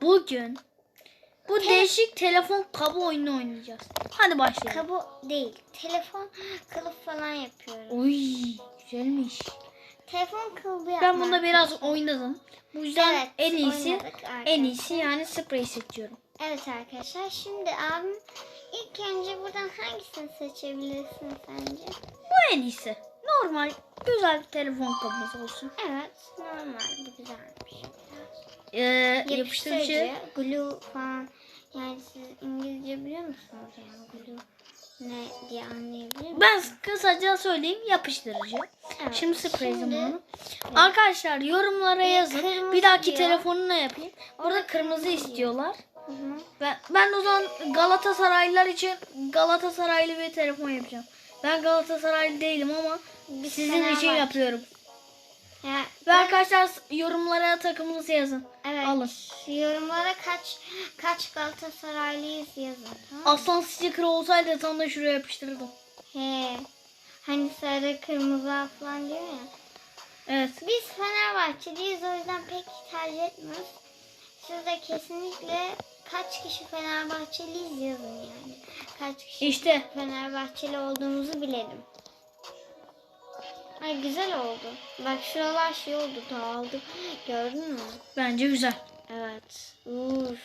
Bugün bu değişik telefon kabı oyunu oynayacağız. Hadi başlayalım. Kabo değil. Telefon kılıf falan yapıyorum. Oy güzelmiş. Telefon kılıbı yapmak. Ben bunda biraz oynadım. Bu yüzden Evet, en iyisi en iyisi yani sprey seçiyorum. Evet arkadaşlar şimdi abim ilk önce buradan hangisini seçebilirsin sence? Bu en iyisi. Normal güzel bir telefon kabımız olsun. Evet normal bu güzelmiş. Ee, yapıştırıcı. Yapıştırıcı, glue falan. Yani siz İngilizce biliyor musunuz yani glue ne diye anlayabilir misiniz? Ben kısaca söyleyeyim yapıştırıcı. Evet, Şimdi sprey şimdi- zamanı. Arkadaşlar yorumlara yazın. kırmızı Bir dahaki diyor. telefonuna yapayım. Burada kırmızı istiyorlar. Hı hı. Ben, ben o zaman Galatasaraylılar için Galatasaraylı bir telefon yapacağım. Ben Galatasaraylı değilim ama sizin için yapıyorum. Ya, Ve ben- arkadaşlar yorumlara takımınızı yazın. evet, alın. Yorumlara kaç kaç Galatasaraylıyız yazın tamam mı? Aslan sticker olsaydı tam da şuraya yapıştırırdım. He. Hani sarı kırmızı falan diyor ya. Evet. Biz Fenerbahçeliyiz o yüzden pek tercih etmiyoruz. Siz de kesinlikle kaç kişi Fenerbahçeliyiz yazın yani. Kaç kişi İşte Fenerbahçeli olduğumuzu bilelim. Ay güzel oldu. Bak şuralar şey oldu dağıldı. Gördün mü? bence güzel. Evet. Uf.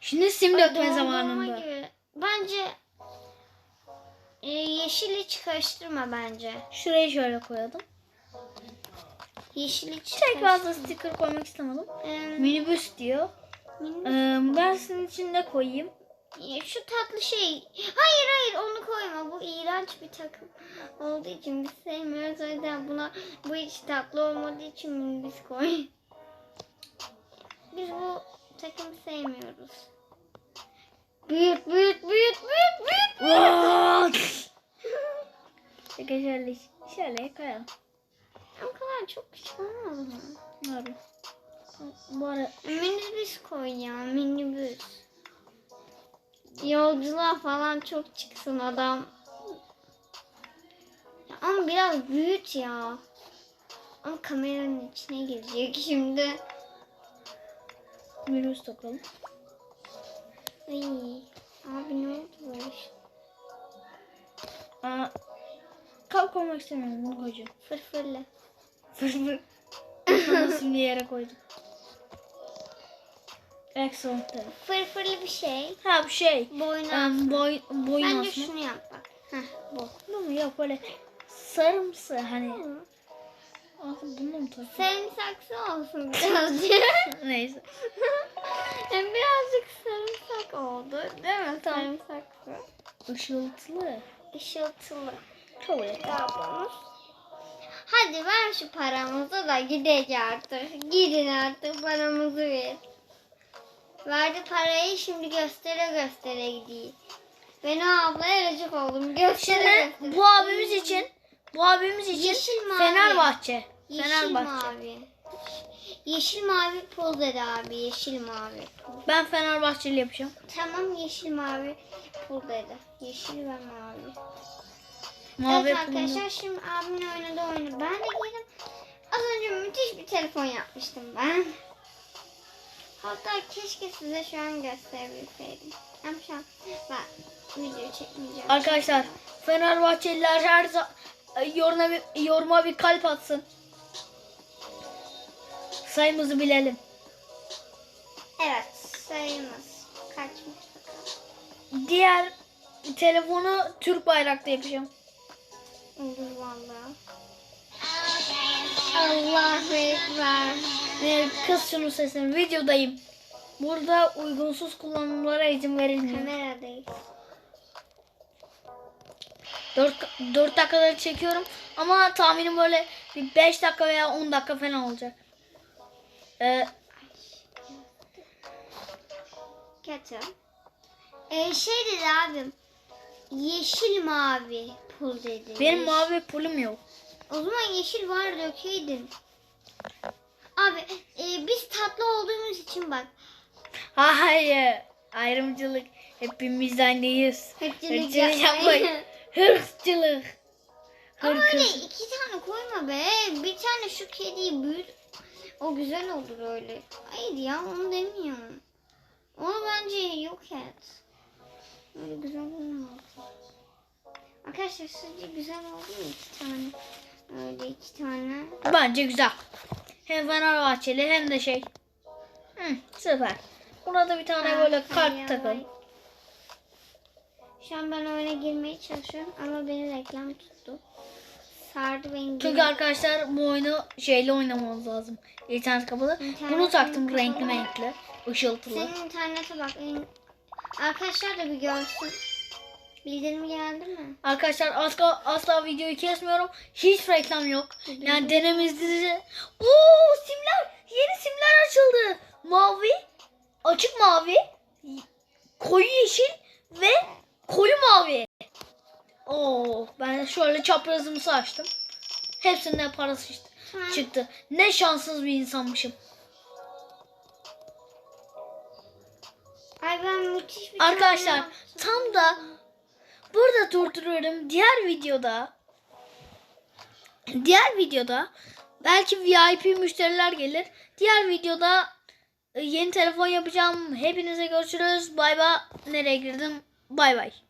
Şimdi sim dökme zamanında. gibi. Bence e, yeşil hiç karıştırma bence. Şurayı şöyle koyalım. Yeşil hiç Tek fazla sticker koymak istemedim. Ee, Minibüs diyor. Ee, ben sizin için ne koyayım? Ya Şu tatlı şey. Hayır hayır onu koyma. Bu iğrenç bir takım olduğu için biz sevmiyoruz. O yüzden buna bu hiç tatlı olmadığı için biz koy. Biz bu takımı sevmiyoruz. Büyüt büyüt büyüt büyüt büyüt. Peki şöyle, şöyle koyalım. O kadar çok küçük olmaz mı? Doğru. Bu ara Minibüs koy ya minibüs. Yolculuğa falan çok çıksın adam. Ya Ama biraz büyüt ya. Ama kameranın içine girecek şimdi. minibüs takalım. Ay, abi ne oldu böyle? Aa, kalp koymak istemiyorum. Bunu koyacağım. Fırfırlı. Fırfır. Nasıl bir yere koydum. Excellent. Fırfırlı bir şey. Ha bu şey. Boynu Um, boy, boyun Bence asma. şunu yap bak. Heh, bu. Bu mu? Yok böyle sarımsı hani. Aslında bunu mu takayım? Sarımsaksı olsun birazcık. Neyse. Birazcık sarımsak oldu. Değil mi? Tamam. Sarımsaksı. Işıltılı. Işıltılı. Kabul et. Hadi ver şu paramızı da gideceğiz artık. Gidin artık paramızı ver. Verdi parayı şimdi göstere göstere gidiyor. Ben o ablaya gıcık oldum. Göstere göstere. bu abimiz için bu abimiz için Yeşil mavi. Fenerbahçe. Yeşil Fenerbahçe. mavi. Yeşil mavi poz dedi abi. Yeşil mavi. Ben Fenerbahçeli yapacağım. Tamam yeşil mavi poz dedi. Yeşil ve mavi. Mavi evet arkadaşlar şimdi abimin oynadığı oyunu ben de girdim. Az önce müthiş bir telefon yapmıştım ben. Hatta keşke size şu an gösterebilseydim. Ama şu an ben video çekmeyeceğim. Arkadaşlar Fenerbahçeliler her yoruma bir, yoruma bir kalp atsın. Sayımızı bilelim. Evet sayımız kaçmış bakalım. Diğer telefonu Türk bayraklı yapacağım. Olur valla. Allahu Ekber. Ee, Kız şunu sesini videodayım. Burada uygunsuz kullanımlara izin verilmiyor. Kameradayız. 4, 4 dakikada çekiyorum ama tahminim böyle bir 5 dakika veya 10 dakika falan olacak. Ee, Kötü. Ee, şey dedi abim. Yeşil mavi pul dedi. benim mavi pulum yok. O zaman yeşil var dökeydin. Abi e, biz tatlı olduğumuz için bak. Hayır. Ayrımcılık. Hepimiz aynıyız. Hırçılık Hırçılık yapmayın. Hırçılık. Ama öyle Hırkız. iki tane koyma be. Bir tane şu kediyi büyüt. O güzel olur öyle. Hayır ya onu demiyorum. Onu bence yok et. Öyle güzel olmaz. Arkadaşlar sizce güzel oldu mu iki tane? Öyle iki tane. Bence güzel. Hem Fenerbahçeli hem de şey. Hı, süper. Burada bir tane böyle Ben kart takın. Şu an ben oyuna girmeye çalışıyorum ama beni reklam tuttu. Sardı beni. Çünkü arkadaşlar bu oyunu şeyle oynamamız lazım. İnternet kapalı. İnternet Bunu taktım renkli renkli. ışıltılı. Senin internete bak. Arkadaşlar da bir görsün. Bildirim geldi mi? Arkadaşlar asla, asla videoyu kesmiyorum. Hiç reklam yok. Yani denemizde Oo simler. Yeni simler açıldı. Mavi, açık mavi, koyu yeşil ve koyu mavi. Oo ben şöyle çaprazımızı açtım. Hepsinde parası işte Tamam. çıktı. Ne şanssız bir insanmışım. Ay ben müthiş bir Arkadaşlar tam da burada durduruyorum. Diğer videoda diğer videoda belki VIP müşteriler gelir. Diğer videoda e, yeni telefon yapacağım. Hepinize görüşürüz. Bay bay. Nereye girdim? Bay bay.